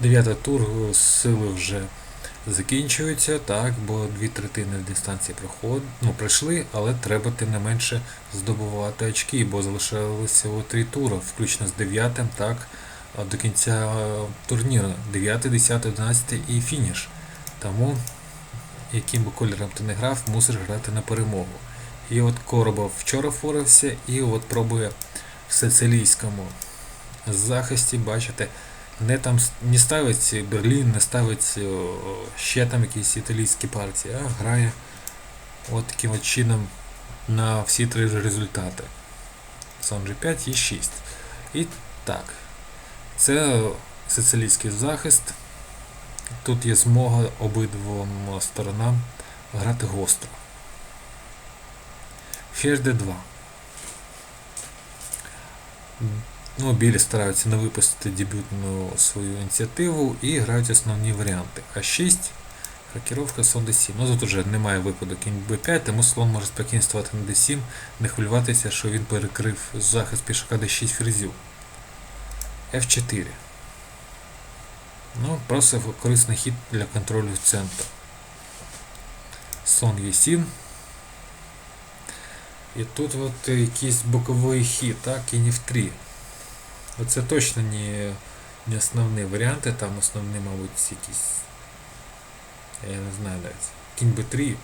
Дев'ятий тур е, сили вже закінчується, так, бо дві третини дистанції проход, ну, пройшли, але треба тим не менше здобувати очки, бо залишилося три тури, включно з дев'ятим, так, до кінця е, турніру. 9, 10, 11 і фініш. Тому, яким би кольором ти не грав, мусиш грати на перемогу. І от Коробов вчора впорався, і от пробує в сицилійському захисті, бачите, не там не ставить Берлін, не ставить ще там якісь італійські партії, а грає от таким от чином на всі три результати. Сон G5 і 6. І так. Це сицилійський захист. Тут є змога обидвом сторонам грати гостро. Ферзь D2. Ну, білі стараються не випустити дебютну свою ініціативу і грають основні варіанти. А6, рокіровка слон d7. Ну тут вже немає випаду кінь b5, тому слон може спокійно ставати на d7, не хвилюватися, що він перекрив захист пішака d6 ферзів. F4. Ну, просто корисний хід для контролю центру. Слон e7. І тут от якийсь боковий хід, так, кінь f3. Оце точно не, не основні варіанти, там основні, мабуть, якісь. Я не знаю навіть. Кінь b3.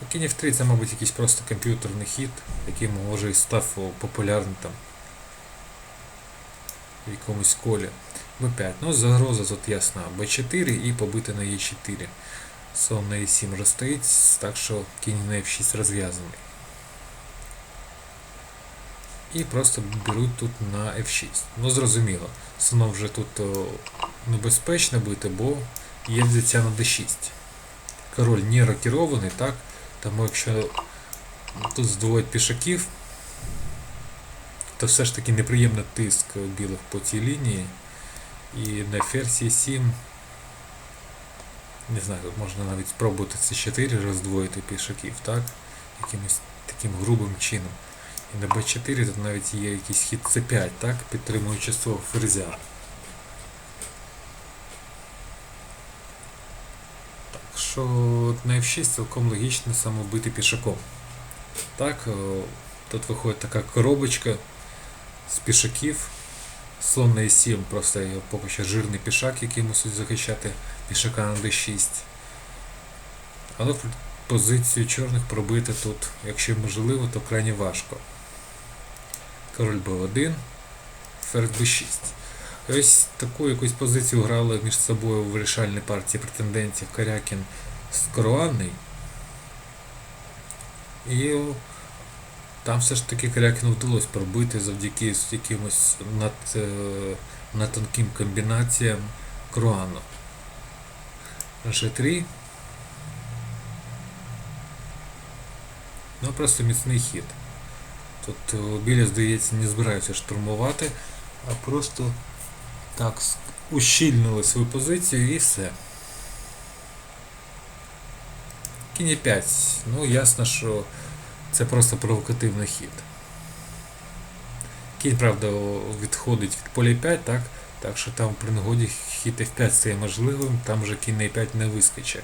Ну, Кінь f3 це, мабуть, якийсь просто комп'ютерний хід, який може і став популярним там в якомусь колі. b5. Ну, загроза тут ясна. b4 і побити на e4. Сон на e7 вже стоїть, так що кінь на f6 розв'язаний. І просто беруть тут на F6. Ну зрозуміло, слоном вже тут небезпечно бити, бо є взяття на D6. Король не рокірований, так? Тому якщо тут здвоїть пішаків, то все ж таки неприємний тиск білих по цій лінії. І на ферзі 7. Не знаю, тут можна навіть спробувати C4 роздвоїти пішаків, так? Якимось таким грубим чином. І на b4 тут навіть є якийсь хід c5, так? Підтримуючи свого ферзя. Так що на f6 цілком логічно самобити пішаком. Так, тут виходить така коробочка з пішаків. Слон на e7, просто поки що жирний пішак, який мусить захищати пішака на d6. Але позицію чорних пробити тут, якщо можливо, то крайне важко. Король b1, ферзь b6. Ось таку якусь позицію грали між собою в вирішальній партії претендентів Карякін з Коруанний. І там все ж таки Карякіну вдалося пробити завдяки якимось над, е, над тонким комбінаціям Круану. G3. Ну просто міцний хід. Тут е, біля, здається, не збираються штурмувати, а просто так ущільнили свою позицію і все. Кінь 5. Ну, ясно, що це просто провокативний хід. Кінь, правда, відходить від поля 5, так? Так що там при нагоді хід F5 стає можливим, там вже кінь на E5 не вискочить.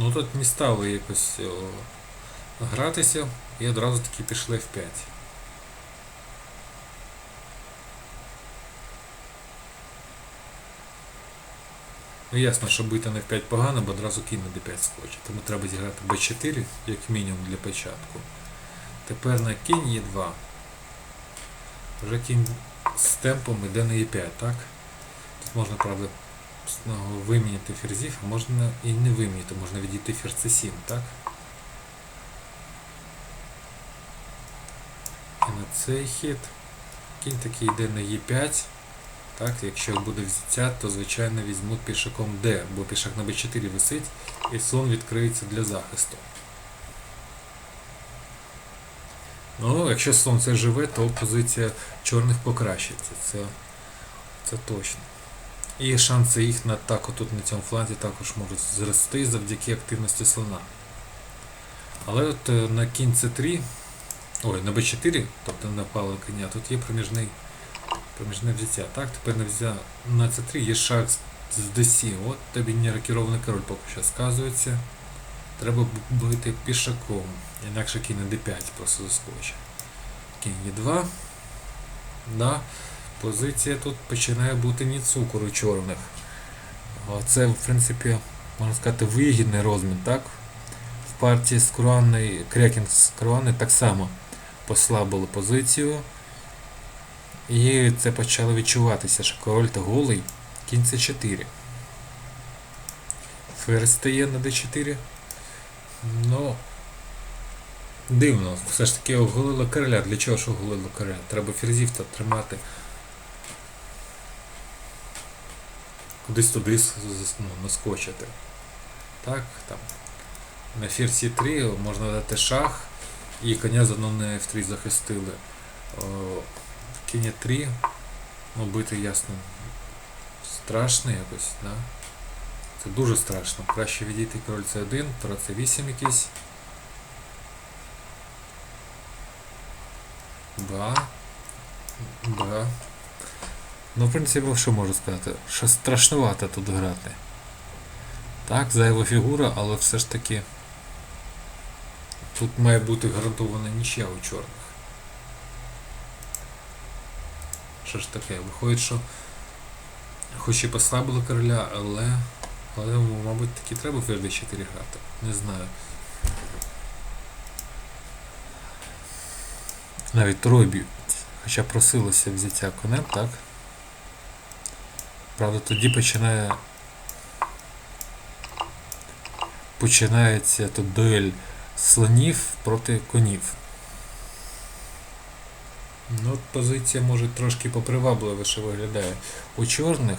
Ну тут не стали якось о, гратися і одразу таки пішли в 5. Ну ясно, що бити на F5 погано, бо одразу на D5 скочить. Тому треба зіграти B4, як мінімум для початку. Тепер на кінь Е2. Вже кінь з темпом йде на Е5, так? Тут можна, правда, виміняти ферзів, а можна і не виміняти, можна відійти ферзь c7, так? І на цей хід кінь такий йде на Е5. Так, якщо буде взяття, то звичайно візьмуть пішаком D, бо пішак на B4 висить і слон відкриється для захисту. Ну, якщо слон це живе, то позиція чорних покращиться. Це, це точно. І шанси їх на атаку тут на цьому фланзі також можуть зрости завдяки активності слона. Але от е, на кінь c3 Ой, на b4, тобто на пало коня, тут є проміжний, проміжне взяття. Так, тепер на взя на c3 є шаг з з d7. От тобі не рокірований король поки що сказується. Треба бити пішаком. Інакше кінь на d5 просто заскочить. Кінь e2. Да. Позиція тут починає бути не цукор у чорних. Це, в принципі, можна сказати, вигідний розмін, так? В партії з Круанною, Крекінг з Круани так само послабили позицію. І це почало відчуватися, що король та голий кінь c4. Ферзь стає на d4. Ну, дивно, все ж таки оголило короля. Для чого ж оголило короля? Треба ферзів тримати. Кудись туди ну, наскочити. Так, там. На ферзь 3 можна дати шах і коня заодно на F3 захистили. Кінь 3 ну, бити ясно. Страшно якось, да? Це дуже страшно. Краще відійти король c1, тура c8 якийсь. Ба. Ба. Ну, в принципі, що можу сказати? Що страшнувато тут грати. Так, зайва фігура, але все ж таки тут має бути гарантована нічия у чорних. Що ж таке? Виходить, що хоч і послабили короля, але, але мабуть, таки треба в d 4 грати. Не знаю. Навіть тройбі, хоча просилося взяття конем, так? Правда, тоді починає починається тут дуель слонів проти конів. Ну, позиція може трошки попривабливіше виглядає у чорних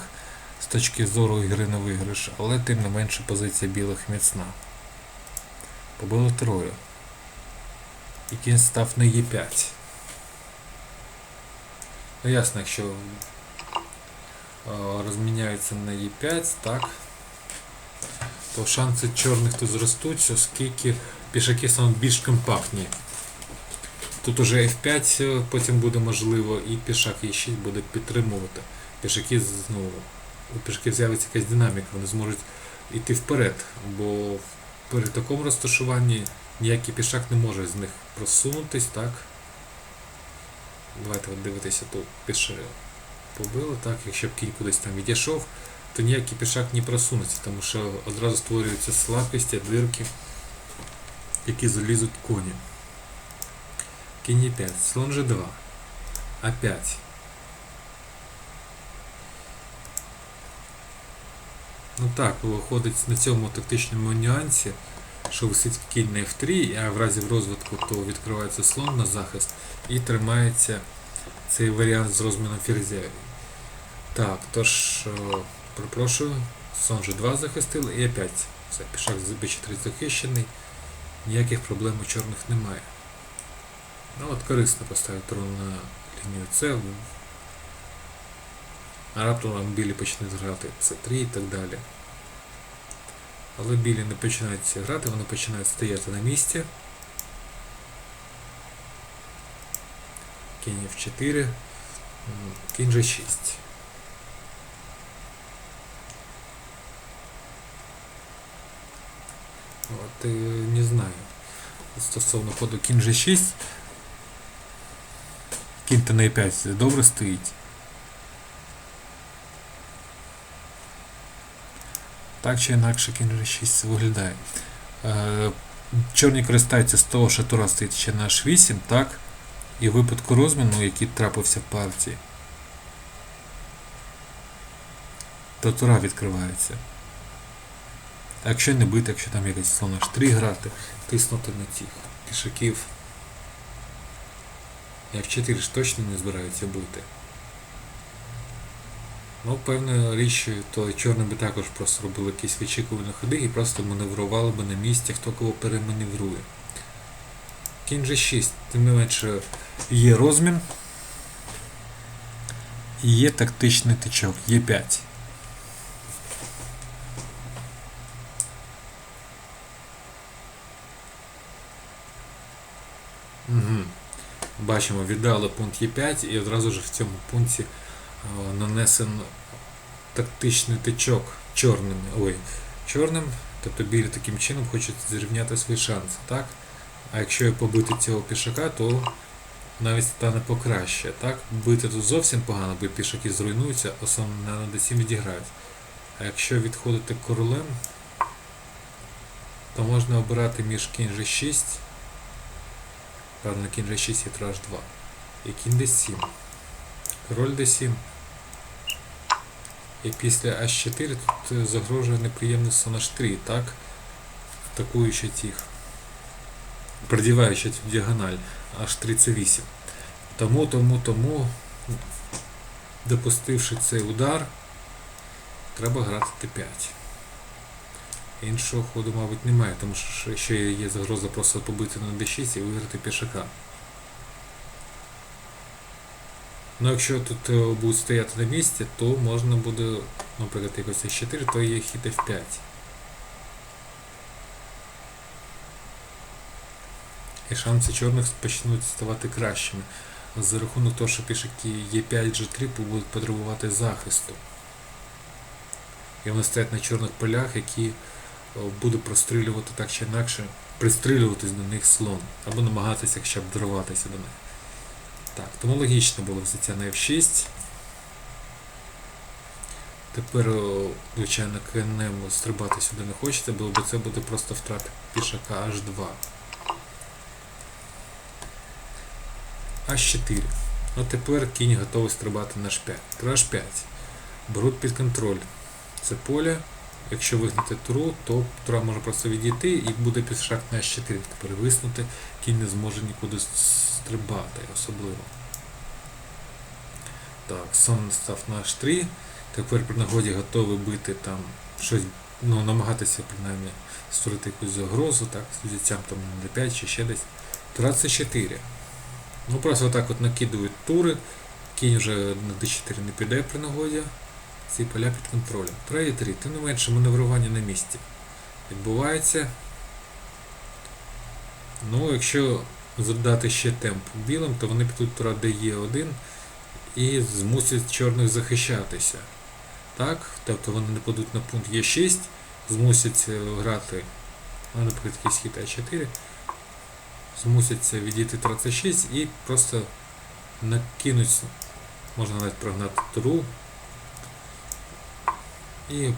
з точки зору ігри на виграш, але тим не менше позиція білих міцна. Побили трою. І кінь став на Е5. Ну ясно, якщо розміняється на Е5, так, то шанси чорних тут зростуть, оскільки пішаки стануть більш компактні. Тут уже F5 е, потім буде можливо, і пішак E6 буде підтримувати. Пішаки з- ну, у пішаків з'явиться якась динаміка, вони зможуть йти вперед, бо при такому розташуванні ніякий пішак не може з них просунутись, так? Давайте дивитися тут піше побили, так, якщо б кінь кудись там відійшов, то ніякий пішак не просунеться, тому що одразу створюються слабкості, дирки, які залізуть коні. Кінь 5, слон G2, А5. Ну так, виходить на цьому тактичному нюансі, що висить кінь на F3, а в разі розвитку то відкривається слон на захист і тримається цей варіант з розміном ферзя. Так, тож, е, перепрошую, слон G2 захистили і опять все, пішак з B4 захищений, ніяких проблем у чорних немає. Ну от корисно поставити трон на лінію С, а раптом вам білі почнуть грати С3 і так далі. Але білі не починають грати, вони починають стояти на місці. Кінь F4, м, кінь G6. Е, не знаю. Стосовно ходу кінь G6. Кінь на e5 добре стоїть. Так чи інакше кінь G6 виглядає. Е, Чорні користаються з того, що тура стоїть ще на H8, так? І в випадку розміну, який трапився в партії, то тура відкривається. А якщо не бити, якщо там якийсь слон H3 грати, тиснути на цих пішаків. І F4 ж точно не збираються бити. Ну, певна річ, то чорні би також просто робили якісь вичікувальні ходи і просто маневрували би на місці, хто кого переманеврує. Кінь G6, тим не менше є розмін. І є тактичний тичок, є 5. Угу. бачимо, віддали пункт Е5 і одразу ж в цьому пункті е, нанесено тактичний тичок чорним. Ой, чорним, тобто білі таким чином хочуть зрівняти свої шанси, так? А якщо побити цього пішака, то навіть стане покраще. Так? Бити тут зовсім погано, бо пішаки зруйнуються, основне на d7 відіграють. А якщо відходити королем, то можна обирати між кінь G6, правильно, кінь G6 і траж 2, і кінь D7. Король D7. І після H4 тут е, загрожує неприємний сон H3, так? Атакуючи тих. Продіваючи цю діагональ H3 це 8. Тому, тому, тому, допустивши цей удар, треба грати Т5. Іншого ходу, мабуть, немає, тому що ще є загроза просто побити на d6 і виграти пішака. Ну, якщо тут е, будуть стояти на місці, то можна буде, наприклад, якось С4, то є хід F5. І шанси чорних почнуть ставати кращими. За рахунок того, що пішаки Е5, G3 будуть потребувати захисту. І вони стоять на чорних полях, які е, буде прострілювати так чи інакше, пристрілюватись до них слон, або намагатися хоча б дорватися до них. Так, тому логічно було взяття на F6. Тепер, звичайно, КНМ стрибати сюди не хочеться, бо це буде просто втрата пішака H2. H4. А тепер кінь готовий стрибати на H5. Тура H5. Беруть під контроль це поле. Якщо вигнати туру, то тура може просто відійти і буде пішак на H4. Тепер виснути, кінь не зможе нікуди стрибати особливо. Так, сон став на H3. Тепер при нагоді готовий бити там щось, ну, намагатися принаймні створити якусь загрозу, так, з взяттям там на D5 чи ще десь. Тура C4. Ну просто отак от накидують тури, кінь вже на D4 не піде при нагоді. Ці поля під контролем. Тура E3, тим не менше маневрування на місці відбувається. Ну, якщо задати ще темп білим, то вони підуть тура DE1 і змусять чорних захищатися. Так? Тобто вони не падуть на пункт Е6, змусять е, грати, ну, наприклад, якийсь хід А4, змусять відійти тура С6 і просто накинуть, можна навіть прогнати туру і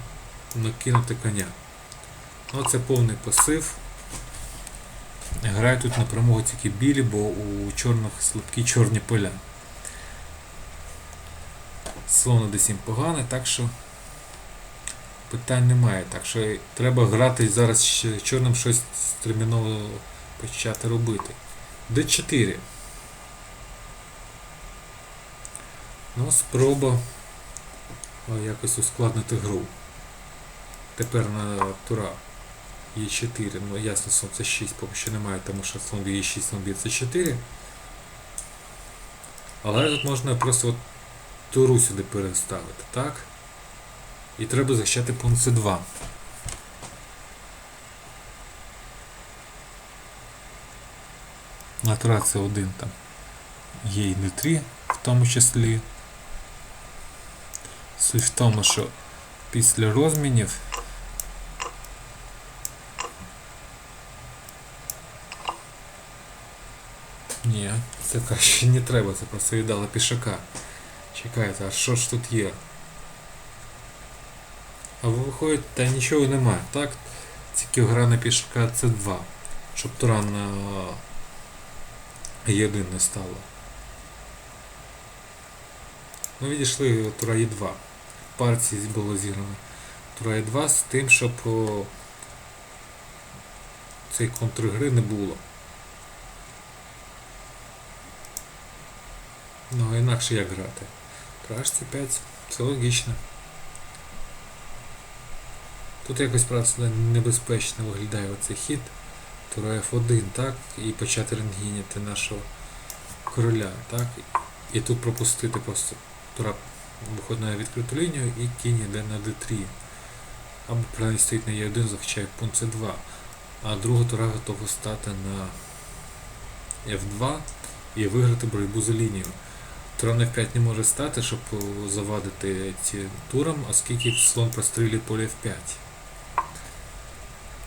накинути коня. Ну, це повний пасив. Грають тут на перемогу тільки білі, бо у чорних слабкі чорні поля. Слон на d7 погане, так що питань немає. Так що треба грати зараз чорним щось терміново почати робити. d4. Ну, спроба якось ускладнити гру. Тепер на тура Е4, ну ясно, слон це 6 поки що немає, тому що слон б'є 6, слон б'є це 4. Але тут можна просто от туру сюди переставити, так? І треба захищати пункт С2. На тура це 1 там є і не 3 в тому числі. Суть в тому, що після розмінів Ні, це краще не треба, це просто віддала пішака. Чекайте, а що ж тут є? А виходить, та нічого немає, так? Тільки гра на пішака це 2 щоб тура на Е1 не стало. Ми відійшли тура Е2. Партії було зіграно тура Е2 з тим, щоб цей контргри не було. Ну, а інакше як грати? Траш C5, це логічно. Тут якось просто небезпечно виглядає оцей хід. Тура F1, так, і почати рентгіняти нашого короля, так, і тут пропустити просто тура виходить на відкриту лінію і кінь йде на D3. Або правильно стоїть на Е1, захищає пункт С2. А друга тура готова стати на F2 і виграти боротьбу за лінію. Тура на F5 не може стати, щоб е, завадити ці туром, оскільки слон прострілює поле F5.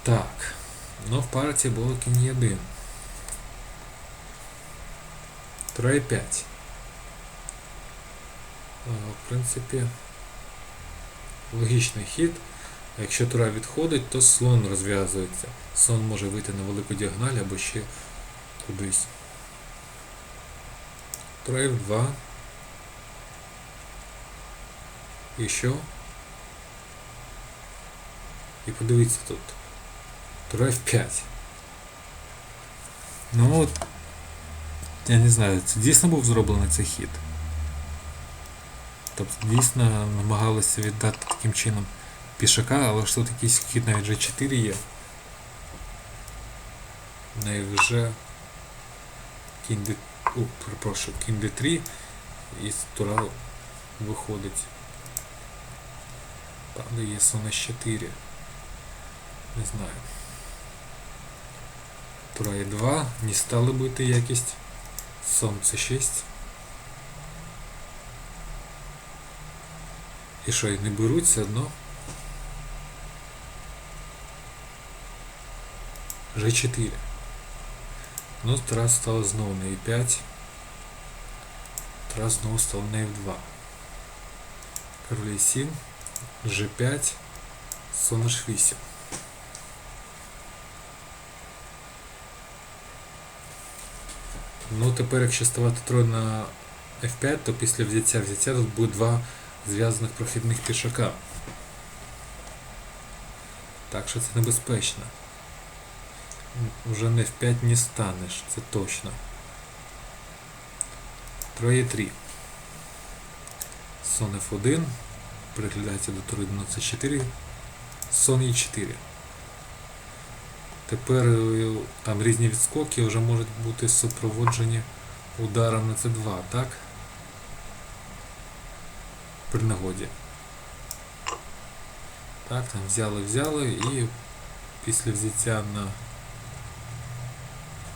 Так. Ну, в партії було кінь 1. Тура E5. Е, В принципі, логічний хід. Якщо тура відходить, то слон розв'язується. Слон може вийти на велику діагональ або ще кудись. Тура F2. І що? І подивіться тут. Тура F5. Ну от, я не знаю, це дійсно був зроблений цей хід. Тобто дійсно намагалися віддати таким чином пішака, але ж тут якийсь хід навіть G4 є. Невже кінь D... О, перепрошую, кінь D3 і тура виходить. Падає слон С4. Не знаю. Тура Е2, не стали бити якість. Сон С6. І що, і не беруть все одно? G4. Ну, Тарас стало знову на E5. Тарас знову став на F2. Король E7. G5. Слон H8. Ну, тепер, якщо ставати трой на F5, то після взяття взяття тут буде два зв'язаних прохідних пішака. Так що це небезпечно. Уже не F5 не станеш, це точно. Троє 3. Сон F1. Приглядається до тури на C4. Сон E4. Тепер е, там різні відскоки вже можуть бути супроводжені ударом на C2, так? При нагоді. Так, там взяли, взяли і після взяття на...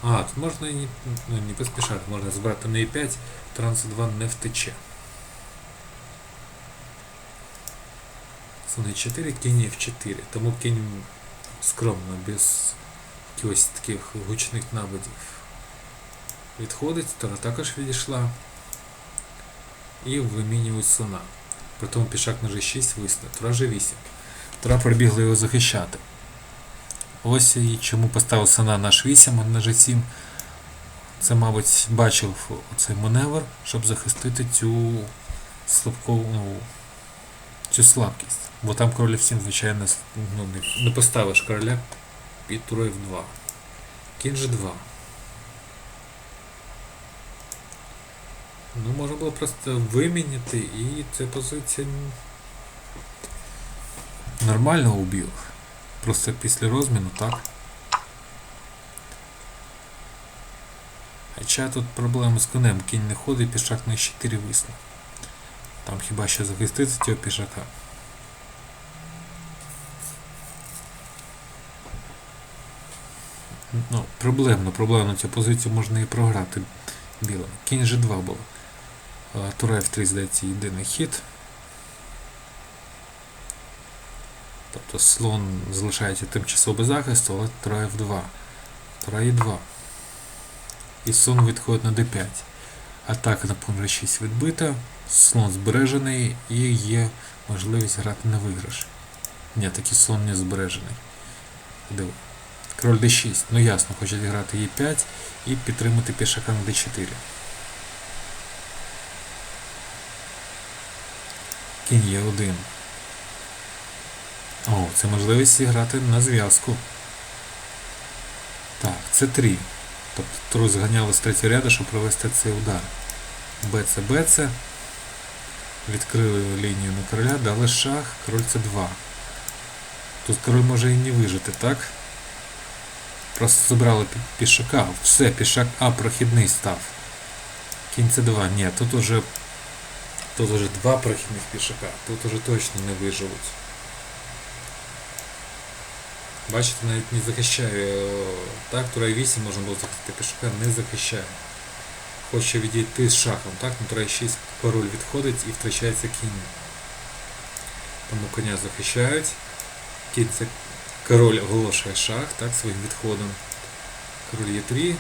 А, тут можна і не, ну, не поспішати, можна збирати на E5, транс 2 не втече. Слон E4, кінь F4, тому кінь скромно, без якихось таких гучних нападів. Відходить, Тора також відійшла. І вимінюють слона. Притом пішак на G6 висне. Тура G8. Тура прибігла його захищати. Ось і чому поставив слона на H8 а на G7. Це, мабуть, бачив цей маневр, щоб захистити цю слабку, ну, цю слабкість. Бо там король F7, звичайно, ну, не, поставиш короля під турою F2. Кінь G2. Ну, можна було просто виміняти і ця позиція нормально у білих. Просто після розміну, так? Хоча тут проблема з конем. Кінь не ходить, пішак на 4 висне. Там хіба що захистити цього пішака. Ну, проблемно, проблемно цю позицію можна і програти білим. Кінь G2 було. Тура F3, здається, єдиний хід. Тобто слон залишається тимчасово без захисту, але Тура F2. Тура E2. І слон відходить на D5. Атака на пун G6 відбита, слон збережений і є можливість грати на виграш. Ні, такий слон не збережений. Диво. Король D6. Ну ясно, хочуть грати E5 і підтримати пішака на D4. Кінь є один. О, це можливість зіграти на зв'язку. Так, це 3. Тобто тру зганяли з третього ряду, щоб провести цей удар. БЦ, БЦ. Відкрили лінію на короля, дали шах, король С2. Тут король може і не вижити, так? Просто забрали пішака. Все, пішак А прохідний став. Кінь С2. Ні, тут уже Тут уже два прохідних пішака, тут уже точно не виживуть. Бачите, навіть не захищає. Так, тура 8 можна було захистити пішака, не захищає. хоче відійти з шахом, так? На троє 6 король відходить і втрачається кінь. Тому коня захищають. Кінь це король оголошує шах, так, своїм відходом. Король є 3,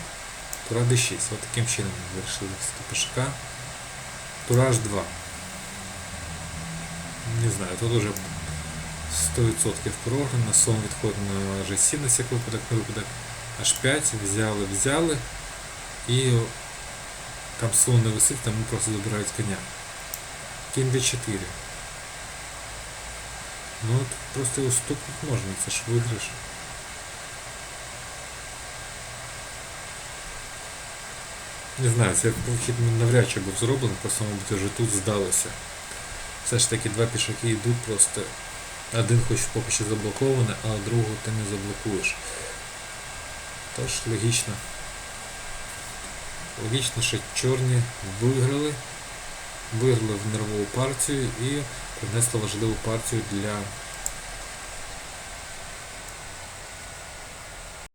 тура d6. От таким чином вирішили захистити пішака. Тура h2. Не знаю, тут уже 100% програно, сон відходить на G7 на всяк випадок, на випадок H5, взяли, взяли. І там слон не висить, тому просто забирають коня. Кінь d4. Ну от просто його стукнути можна, це ж виграш. Не знаю, це вхід навряд чи був зроблений, просто мабуть вже тут здалося. Все ж таки два пішаки йдуть просто. Один хоч поки що заблокований, а другого ти не заблокуєш. Тож логічно. Логічно, що чорні виграли, виграли в нервову партію і принесли важливу партію для